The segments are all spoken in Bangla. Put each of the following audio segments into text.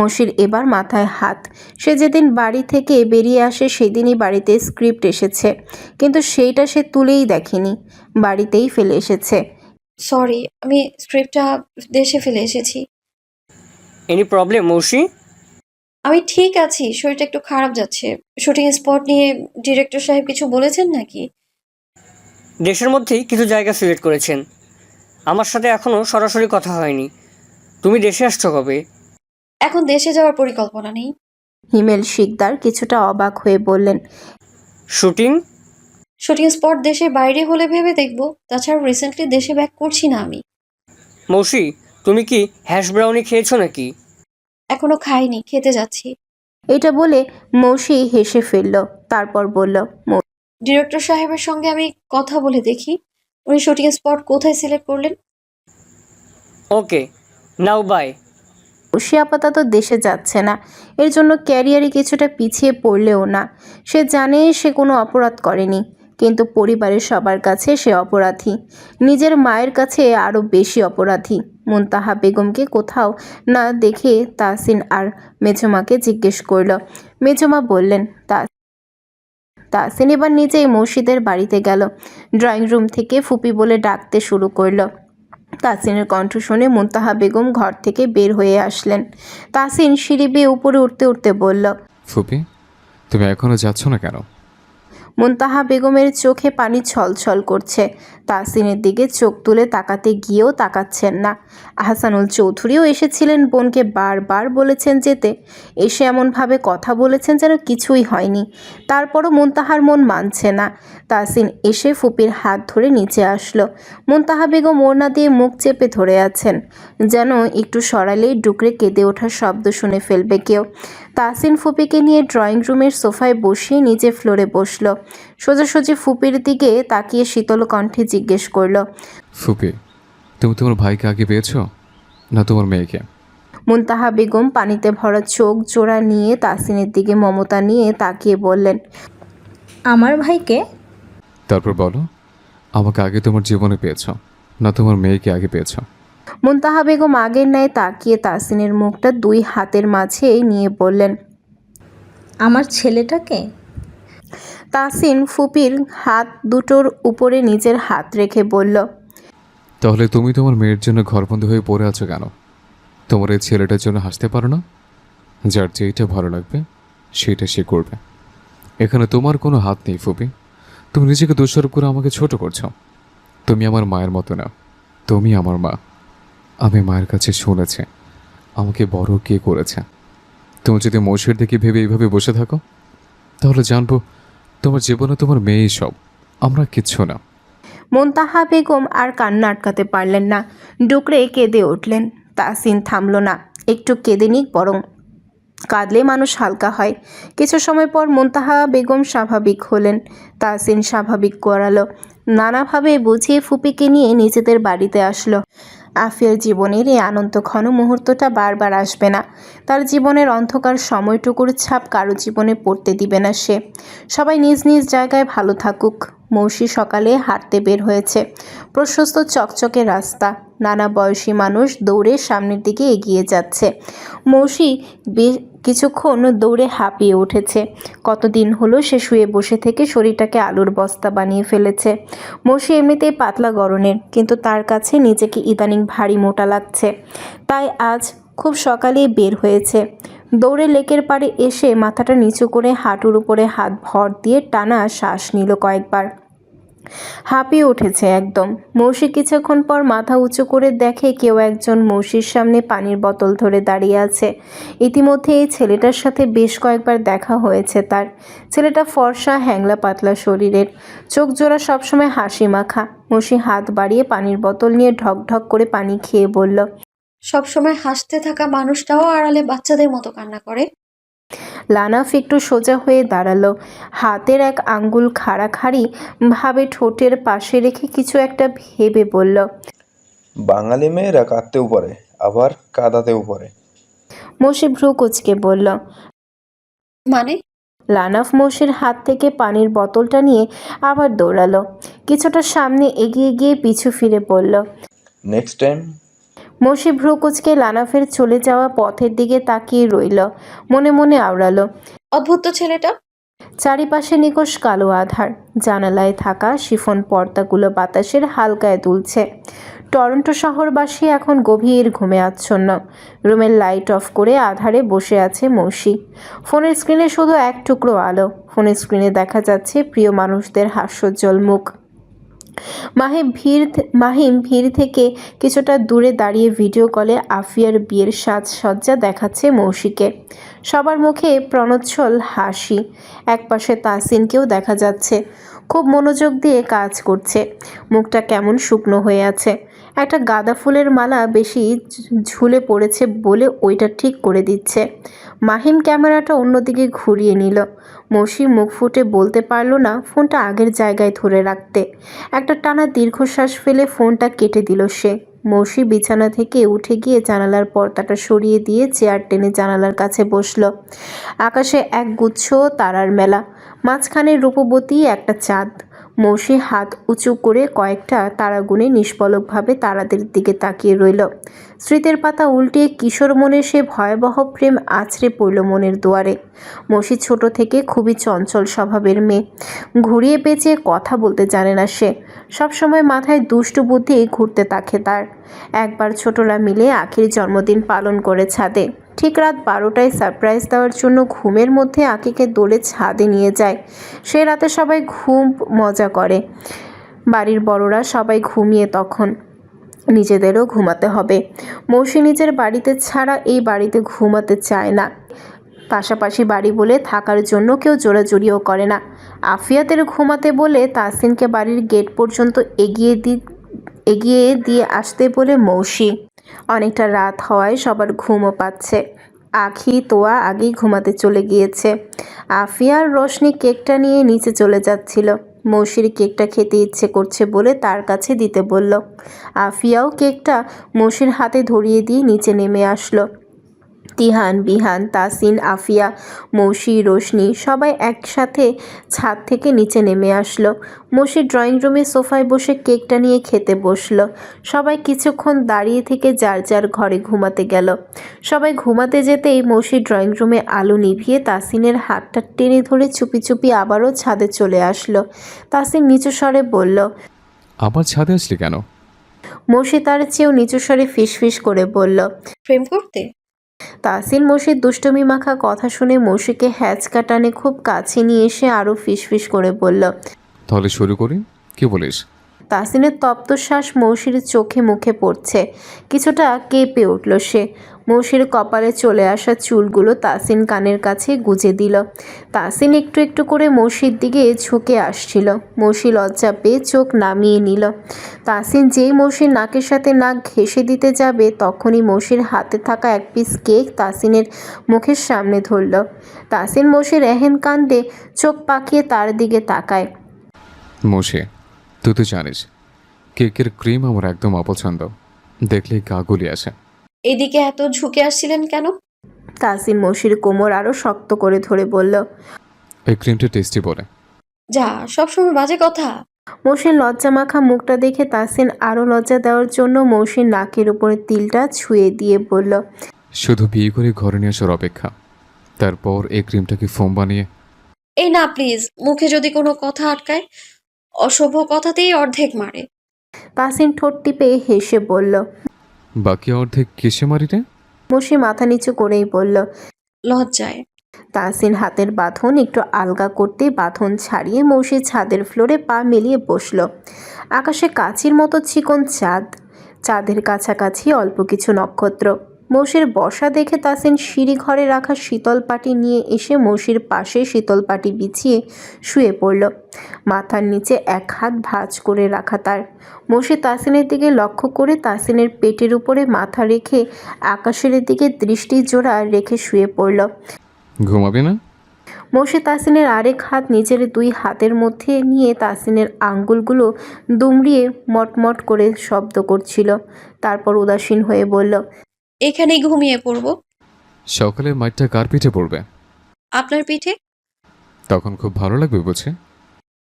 মসির এবার মাথায় হাত। সে যেদিন বাড়ি থেকে বেরিয়ে আসে সেদিনই বাড়িতে স্ক্রিপ্ট এসেছে। কিন্তু সেইটা সে তুলেই দেখেনি। বাড়িতেই ফেলে এসেছে। সরি আমি স্ক্রিপ্টটা দেশে ফেলে এসেছি। এনি প্রবলেম মৌসি? আমি ঠিক আছি শরীরটা একটু খারাপ যাচ্ছে। শুটিং স্পট নিয়ে ডিরেক্টর সাহেব কিছু বলেছেন নাকি? দেশের মধ্যেই কিছু জায়গা সিলেক্ট করেছেন। আমার সাথে এখনও সরাসরি কথা হয়নি। তুমি দেশে আসছো কবে? এখন দেশে যাওয়ার পরিকল্পনা নেই। হিমেল শিকদার কিছুটা অবাক হয়ে বললেন শুটিং? শুটিং স্পট দেশে বাইরে হলে ভেবে দেখব। তাছাড়া রিসেন্টলি দেশে ব্যাক করছি না আমি। মৌসি তুমি কি হ্যাশ ব্রাউনি খেয়েছো নাকি? এখনও খাইনি খেতে যাচ্ছি। এটা বলে মৌসি হেসে ফেলল তারপর বলল ডিরেক্টর সাহেবের সঙ্গে আমি কথা বলে দেখি। উনি শুটিং স্পট কোথায় সিলেক্ট করলেন? ওকে নাও বাই সে আপাতত দেশে যাচ্ছে না। এর জন্য ক্যারিয়ারে কিছুটা পিছিয়ে পড়লেও না। সে জানে সে কোনো অপরাধ করেনি, কিন্তু পরিবারের সবার কাছে সে অপরাধী। নিজের মায়ের কাছে আরও বেশি অপরাধী। মুনতাহা বেগমকে কোথাও না দেখে তাসিন আর মেজমাকে জিজ্ঞেস করল। মেজমা বললেন, তা তাসিন এবার নিজেই মসজিদের বাড়িতে গেল। ড্রয়িং রুম থেকে ফুপি বলে ডাকতে শুরু করল। তাসিনের কণ্ঠ শুনে মুন্তাহা বেগম ঘর থেকে বের হয়ে আসলেন। তাসিন সিঁড়ি বেয়ে উপরে উঠতে উঠতে বলল, ফুপি, তুমি এখনও যাচ্ছ না কেন? মুনতাহা বেগমের চোখে পানি ছলছল করছে। তাসিনের দিকে চোখ তুলে তাকাতে গিয়েও তাকাচ্ছেন না। আহসানুল চৌধুরীও এসেছিলেন বোনকে বারবার বলেছেন যেতে। এসে এমনভাবে কথা বলেছেন যেন কিছুই হয়নি। তারপরও মুনতাহার মন মানছে না। তাসিন এসে ফুপির হাত ধরে নিচে আসলো। মুনতাহা বেগম ওড়না দিয়ে মুখ চেপে ধরে আছেন। যেন একটু সরালেই ডুকরে কেঁদে ওঠার শব্দ শুনে ফেলবে কেউ। তাসিন ফুপিকে নিয়ে ড্রয়িং রুমের সোফায় বসিয়ে নিচে ফ্লোরে বসল। সোজাসুজি ফুপির দিকে তাকিয়ে শীতল কণ্ঠে জিজ্ঞেস করল ফুপি তুমি তোমার ভাইকে আগে পেয়েছ না তোমার মেয়েকে? মুনতাহা বেগম পানিতে ভরা চোখ জোড়া নিয়ে তাসিনের দিকে মমতা নিয়ে তাকিয়ে বললেন আমার ভাইকে? তারপর বলো আমাকে আগে তোমার জীবনে পেয়েছ না তোমার মেয়েকে আগে পেয়েছ। মুনতাহা বেগম আগের ন্যায় তাকিয়ে তাসিনের মুখটা দুই হাতের মাঝে নিয়ে বললেন আমার ছেলেটাকে? তাসিন ফুপির হাত দুটোর উপরে নিজের হাত রেখে বলল তাহলে তুমি তোমার মেয়ের জন্য ঘরবন্দি হয়ে পড়ে আছো কেন? তোমার এই ছেলেটার জন্য হাসতে পারো না? যার যেইটা ভালো লাগবে সেটা সে করবে। এখানে তোমার কোনো হাত নেই ফুপি। তুমি নিজেকে দোষারোপ করে আমাকে ছোট করছ। তুমি আমার মায়ের মতো না। তুমি আমার মা। আমি মায়ের কাছে শুনেছি। আমাকে বড় কে করেছে? তুমি যদি মৌসের দিকে ভেবে এইভাবে বসে থাকো, তাহলে জানব তোমার জীবনে তোমার মেয়েই সব। আমরা কিচ্ছু না। মুনতাহা বেগম আর কান্না আটকাতে পারলেন না। ডুকরে কেঁদে উঠলেন। তাসিন থামল না। একটু কেঁদে নিক বরং। কাঁদলে মানুষ হালকা হয়। কিছু সময় পর মুনতাহা বেগম স্বাভাবিক হলেন। তাসিন স্বাভাবিক করালো। নানাভাবে বুঝিয়ে ফুপিকে নিয়ে নিজেদের বাড়িতে আসলো। আফিয়ার জীবনের এই আনন্দ ঘন মুহূর্তটা বারবার আসবে না। তার জীবনের অন্ধকার সময়টুকুর ছাপ কারও জীবনে পড়তে দিবে না সে। সবাই নিজ নিজ জায়গায় ভালো থাকুক। মৌসি সকালে হাঁটতে বের হয়েছে। প্রশস্ত চকচকে রাস্তা। নানা বয়সী মানুষ দৌড়ে সামনের দিকে এগিয়ে যাচ্ছে। মৌসি বে- কিছুক্ষণ দৌড়ে হাঁপিয়ে উঠেছে। কতদিন হলো সে শুয়ে বসে থেকে শরীরটাকে আলুর বস্তা বানিয়ে ফেলেছে। মৌসি এমনিতেই পাতলা গরনের কিন্তু তার কাছে নিজেকে ইদানিং ভারী মোটা লাগছে। তাই আজ খুব সকালেই বের হয়েছে। দৌড়ে লেকের পাড়ে এসে মাথাটা নিচু করে হাঁটুর উপরে হাত ভর দিয়ে টানা শ্বাস নিল কয়েকবার। হাঁপিয়ে উঠেছে একদম। মৌসি কিছুক্ষণ পর মাথা উঁচু করে দেখে কেউ একজন মৌসির সামনে পানির বোতল ধরে দাঁড়িয়ে আছে। ইতিমধ্যে এই ছেলেটার সাথে বেশ কয়েকবার দেখা হয়েছে তার। ছেলেটা ফর্সা, হ্যাংলা পাতলা শরীরের। চোখ জোড়া সবসময় হাসি মাখা। মৌসি হাত বাড়িয়ে পানির বোতল নিয়ে ঢক ঢক করে পানি খেয়ে বলল, সবসময় হাসতে থাকা মানুষটাও আড়ালে বাচ্চাদের মতো কান্না করে। লানাফ একটু সোজা হয়ে দাঁড়াল। হাতের এক আঙ্গুল খাড়াখাড়ি ভাবে ঠোঁটের পাশে রেখে কিছু একটা ভেবে বলল বাঙালি মেয়েরা কাঁদতেও পারে আবার কাঁদাতেও পারে। মসি ভ্রু কুচকে বলল মানে? লানাফ মোষের হাত থেকে পানির বোতলটা নিয়ে আবার দৌড়ালো। কিছুটা সামনে এগিয়ে গিয়ে পিছু ফিরে বলল নেক্সট টাইম মসি ভ্রুকুচকে লানাফের চলে যাওয়া পথের দিকে তাকিয়ে রইল। মনে মনে আওড়ালো। অদ্ভুত তো ছেলেটা। চারিপাশে নিকোষ কালো আধার। জানালায় থাকা শিফন পর্দাগুলো বাতাসের হালকায় তুলছে টরন্টো শহরবাসী এখন গভীর ঘুমে আচ্ছন্ন। রুমের লাইট অফ করে আধারে বসে আছে মৌসি। ফোনের স্ক্রিনে শুধু এক টুকরো আলো। ফোনের স্ক্রিনে দেখা যাচ্ছে প্রিয় মানুষদের হাস্যোজ্জ্বল মুখ। মাহিম ভিড় মাহিম ভিড় থেকে কিছুটা দূরে দাঁড়িয়ে ভিডিও কলে আফিয়ার বিয়ের সাজসজ্জা দেখাচ্ছে মৌসিকে সবার মুখে প্রণচ্ছল হাসি। একপাশে তাসিনকেও দেখা যাচ্ছে। খুব মনোযোগ দিয়ে কাজ করছে। মুখটা কেমন শুকনো হয়ে আছে। একটা গাঁদা ফুলের মালা বেশি ঝুলে পড়েছে বলে ওইটা ঠিক করে দিচ্ছে। মাহিম ক্যামেরাটা অন্যদিকে ঘুরিয়ে নিল। মৌসি মুখ ফুটে বলতে পারল না ফোনটা আগের জায়গায় ধরে রাখতে। একটা টানা দীর্ঘশ্বাস ফেলে ফোনটা কেটে দিল সে। মৌসি বিছানা থেকে উঠে গিয়ে জানালার পর্দাটা সরিয়ে দিয়ে চেয়ার টেনে জানালার কাছে বসল। আকাশে এক গুচ্ছ তারার মেলা। মাঝখানে রূপবতী একটা চাঁদ। মৌসি হাত উঁচু করে কয়েকটা তারা গুনে নিষ্পলকভাবে তারাদের দিকে তাকিয়ে রইল। স্মৃতির পাতা উল্টিয়ে কিশোর মনে সে ভয়াবহ প্রেম আছড়ে পড়ল মনের দুয়ারে। মৌসি ছোট থেকে খুবই চঞ্চল স্বভাবের মেয়ে। ঘুরিয়ে পেঁচিয়ে কথা বলতে জানে না সে। সবসময় মাথায় দুষ্টু বুদ্ধি ঘুরতে থাকে তার। একবার ছোটরা মিলে আখির জন্মদিন পালন করে ছাদে। ঠিক রাত বারোটায় সারপ্রাইজ দেওয়ার জন্য ঘুমের মধ্যে আখিকে দোলে ছাদে নিয়ে যায়। সে রাতে সবাই ঘুম মজা করে। বাড়ির বড়রা সবাই ঘুমিয়ে তখন নিজেদেরও ঘুমাতে হবে। মৌসি নিজের বাড়িতে ছাড়া এই বাড়িতে ঘুমাতে চায় না। পাশাপাশি বাড়ি বলে থাকার জন্য কেউ জোরাজুরিও করে না। আফিয়াতের ঘুমাতে বলে তাসিনকে বাড়ির গেট পর্যন্ত এগিয়ে দি, এগিয়ে দিয়ে আসতে বলে মৌসি। অনেকটা রাত হওয়ায় সবার ঘুমও পাচ্ছে। আখি, তোয়া আগেই ঘুমাতে চলে গিয়েছে। আফিয়ার রশনি কেকটা নিয়ে নিচে চলে যাচ্ছিল। মৌসির কেকটা খেতে ইচ্ছে করছে বলে তার কাছে দিতে বলল। আফিয়াও কেকটা মৌসির হাতে ধরিয়ে দিয়ে নিচে নেমে আসলো। তিহান বিহান তাসিন আফিয়া মৌসি রোশনি সবাই একসাথে ছাদ থেকে নিচে নেমে আসলো। মৌসি ড্রয়িং রুমে সোফায় বসে কেকটা নিয়ে খেতে বসল। সবাই কিছুক্ষণ দাঁড়িয়ে থেকে যার যার ঘরে ঘুমাতে গেল। সবাই ঘুমাতে যেতেই মৌসি ড্রয়িং রুমে আলো নিভিয়ে তাসিনের হাতটা টেনে ধরে চুপি চুপি আবারও ছাদে চলে আসলো। তাসিন নিচু স্বরে বলল আমার ছাদে আসলি কেন? মৌসি তার চেয়েও নিচু স্বরে ফিস ফিস করে বলল প্রেম করতে? তাসিন মসির দুষ্টমি মাখা কথা শুনে মসিকে হ্যাচকা টানে খুব কাছে নিয়ে এসে আরও ফিসফিস করে বলল, তাহলে শুরু করি? কি বলিস? তাসিনের তপ্তশ্বাস মৌসির চোখে মুখে পড়ছে। কিছুটা কেঁপে উঠল সে। মৌসির কপালে চলে আসা চুলগুলো তাসিন কানের কাছে গুজে দিল। তাসিন একটু একটু করে মৌসির দিকে ঝুঁকে আসছিল। মৌসি লজ্জা পেয়ে চোখ নামিয়ে নিল। তাসিন যেই মৌসির নাকের সাথে নাক ঘেঁষে দিতে যাবে, তখনই মৌসির হাতে থাকা এক পিস কেক তাসিনের মুখের সামনে ধরল। তাসিন মৌসির এহেন কান্দে চোখ পাকিয়ে তার দিকে তাকায়। মোশে তুই তো জানিস কেকের ক্রিম আমার একদম অপছন্দ। দেখলে গা গুলি আসে। এদিকে এত ঝুঁকে আসছিলেন কেন? তাসিন মৌসির কোমর আরও শক্ত করে ধরে বলল এই ক্রিমটা টেস্টি বলে। যা সবসময় বাজে কথা। মৌসির লজ্জা মাখা মুখটা দেখে তাসিন আরও লজ্জা দেওয়ার জন্য মৌসির নাকের উপরে তিলটা ছুঁয়ে দিয়ে বলল শুধু বিয়ে করে ঘরে নিয়ে আসার অপেক্ষা। তারপর এই ক্রিমটাকে ফোম বানিয়ে এই না প্লিজ মুখে যদি কোনো কথা আটকায় অশুভ কথাতেই অর্ধেক মারে। তাসিন ঠোঁট টিপে হেসে বলল বাকি অর্ধেক কিসে মারি রে মৌসি মাথা নিচু করেই বলল লজ্জায়। তাসিন হাতের বাঁধন একটু আলগা করতে বাঁধন ছাড়িয়ে মৌসি ছাদের ফ্লোরে পা মিলিয়ে বসল। আকাশে কাচির মতো চিকন চাঁদ চাঁদের কাছাকাছি অল্প কিছু নক্ষত্র। মৌসির বসা দেখে তাসিন সিঁড়ি ঘরে রাখা শীতল পাটি নিয়ে এসে মৌসির পাশে শীতল পাটি বিছিয়ে শুয়ে পড়ল। মাথার নিচে এক হাত ভাঁজ করে রাখা তার। মৌসি তাসিনের দিকে লক্ষ্য করে তাসিনের পেটের উপরে মাথা রেখে আকাশের দিকে দৃষ্টি জোড়া রেখে শুয়ে পড়ল। ঘুমাবি না? মৌসি তাসিনের আরেক হাত নিজের দুই হাতের মধ্যে নিয়ে তাসিনের আঙ্গুলগুলো দুমড়িয়ে মটমট করে শব্দ করছিল। তারপর উদাসীন হয়ে বলল এখানেই ঘুমিয়ে পড়ব। সকালে মাইটটা কার পিঠে পড়বে? আপনার পিঠে? তখন খুব ভালো লাগবে বুঝে?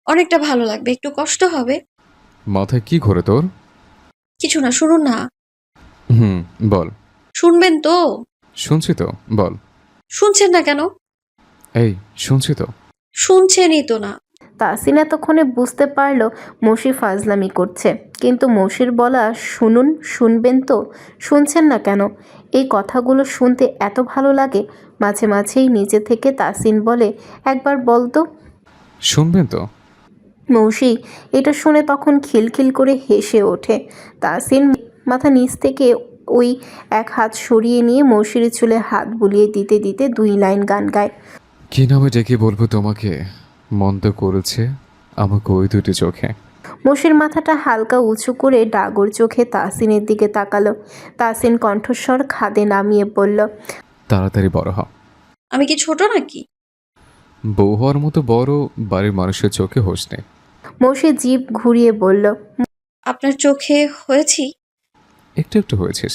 অনেকটা ভালো লাগবে একটু কষ্ট হবে। মাথায় কি ঘোরে তোর? কিছু না শুনুন না। হুম বল। শুনবেন তো? শুনছি তো বল। শুনছেন না কেন? এই শুনছি তো। শুনছেনই তো না। তাসিন এতক্ষণে বুঝতে পারল মৌসি ফাজলামি করছে। কিন্তু মৌসির বলা শুনুন শুনবেন তো শুনছেন না কেন? এই কথাগুলো শুনতে এত ভালো লাগে মাঝে মাঝেই নিজে থেকে তাসিন বলে একবার বলতো শুনবেন তো। মৌসি এটা শুনে তখন খিলখিল করে হেসে ওঠে। তাসিন মাথা নিচ থেকে ওই এক হাত সরিয়ে নিয়ে মৌসির চুলে হাত বুলিয়ে দিতে দিতে দুই লাইন গান গায়। কি নামে ডেকে বলব তোমাকে? মন্দ করেছে আমাকে ওই দুটি চোখে। মৌসির মাথাটা হালকা উঁচু করে ডাগর চোখে তাসিনের দিকে তাকালো। তাসিন কণ্ঠস্বর খাদে নামিয়ে বলল তাড়াতাড়ি বড় হ। আমি কি ছোট নাকি? বউ হওয়ার মতো বড় বাড়ির মানুষের চোখে হোস নেই। মৌসি জিভ ঘুরিয়ে বলল আপনার চোখে হয়েছি? একটু একটু হয়েছিস।